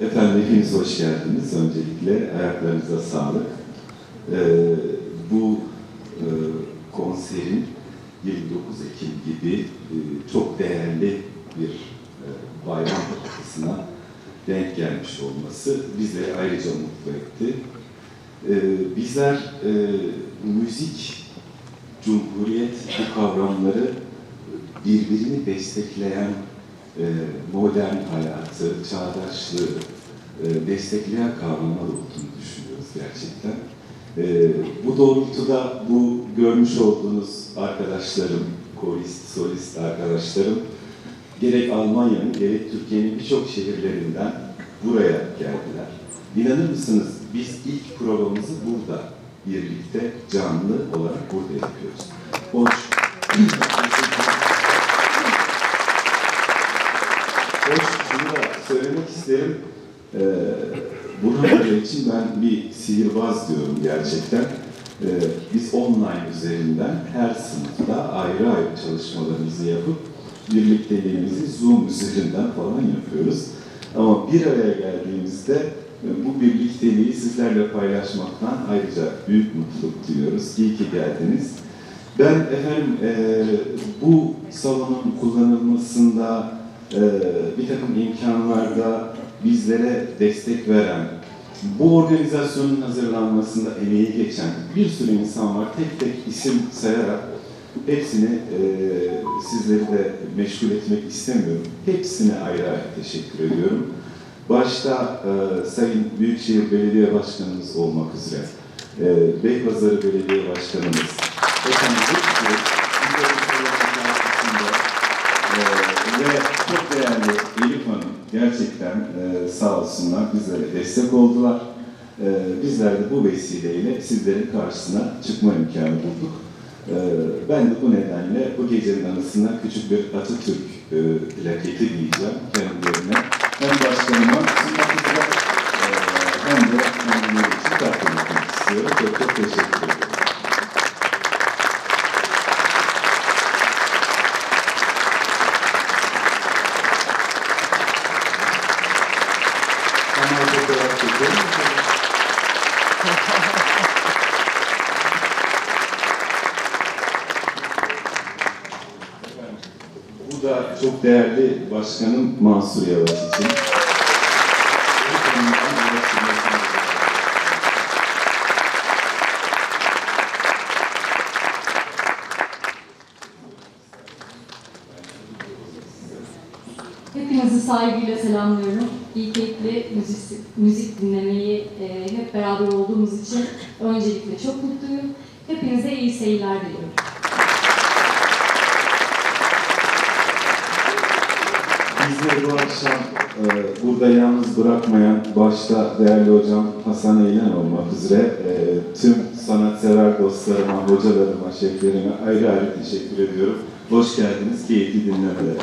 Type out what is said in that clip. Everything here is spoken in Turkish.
Efendim hepiniz hoş geldiniz. Öncelikle ayaklarınıza sağlık. Ee, bu e, konserin 29 Ekim gibi e, çok değerli bir e, bayram haftasına denk gelmiş olması bizi ayrıca mutlu etti. Ee, bizler e, müzik, cumhuriyet bu kavramları birbirini destekleyen e, modern hayatı, çağdaşlığı e, destekleyen kavramlar olduğunu düşünüyoruz gerçekten. E, bu doğrultuda bu görmüş olduğunuz arkadaşlarım, korist, solist arkadaşlarım gerek Almanya'nın gerek Türkiye'nin birçok şehirlerinden buraya geldiler. İnanır mısınız biz ilk programımızı burada birlikte canlı olarak burada yapıyoruz. Hoş. Hoş, şunu da söylemek isterim. Ee, Hoca için ben bir sihirbaz diyorum gerçekten. Ee, biz online üzerinden her sınıfta ayrı ayrı çalışmalarımızı yapıp birlikteliğimizi Zoom üzerinden falan yapıyoruz. Ama bir araya geldiğimizde e, bu birlikteliği sizlerle paylaşmaktan ayrıca büyük mutluluk duyuyoruz. İyi ki geldiniz. Ben efendim e, bu salonun kullanılmasında e, bir takım imkanlarda bizlere destek veren, bu organizasyonun hazırlanmasında emeği geçen bir sürü insan var. Tek tek isim sayarak hepsini e, sizleri de meşgul etmek istemiyorum. Hepsine ayrı ayrı teşekkür ediyorum. Başta e, Sayın Büyükşehir Belediye Başkanımız olmak üzere, e, Beypazarı Belediye Başkanımız, efendim gerçekten e, sağ olsunlar bizlere destek oldular. E, bizler de bu vesileyle sizlerin karşısına çıkma imkanı bulduk. E, ben de bu nedenle bu gecenin anısına küçük bir Atatürk e, plaketi diyeceğim kendilerine. Hem başkanıma sunmak üzere e, hem de kendileri için takdim etmek istiyorum. Çok çok teşekkür ederim. Bu da çok değerli başkanım Mansur Yavaş için. Hepinizi saygıyla selamlıyorum. İyi keyifli müzik, müzik dinlemeyi e, hep beraber olduğumuz için öncelikle çok mutluyum. Hepinize iyi seyirler diliyorum. Bizleri bu akşam e, burada yalnız bırakmayan başta değerli hocam Hasan Eylem olmak üzere e, tüm sanatsever dostlarıma, hocalarıma, şeflerime ayrı ayrı teşekkür ediyorum. Hoş geldiniz, keyifli dinlemeler.